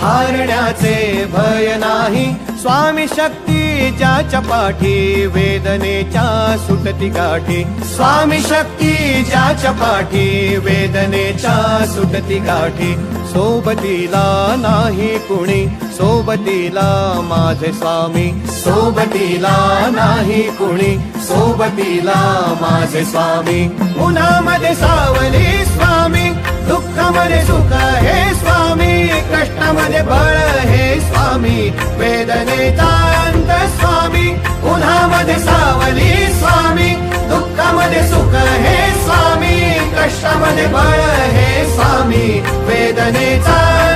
हारण्याचे भय नाही. स्वामी शक्ती ज्याच्या पाठी वेदनेच्या सुटती गाठी. स्वामी शक्ती ज्याच्या पाठी वेदनेच्या सुटती गाठी. सोबतीला नाही कुणी सोबतीला माझे स्वामी. सोबतीला नाही कुणी सोबतीला माझे स्वामी. उन्हामध्ये सावली स्वामी दुःखामध्ये सुखा कष्टामध्ये बळ हे स्वामी. वेदनेचा अंत स्वामी. उन्हामध्ये सावली स्वामी. दुःखामध्ये सुख हे स्वामी. कष्टामध्ये बळ हे स्वामी. वेदनेचा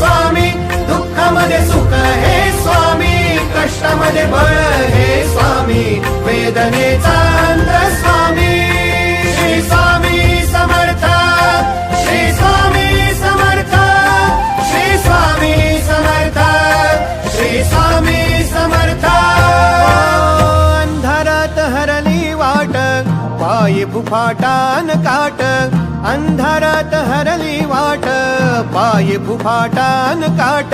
फुफाटान काट अंधारात हरली वाट पाय फुफाटान काट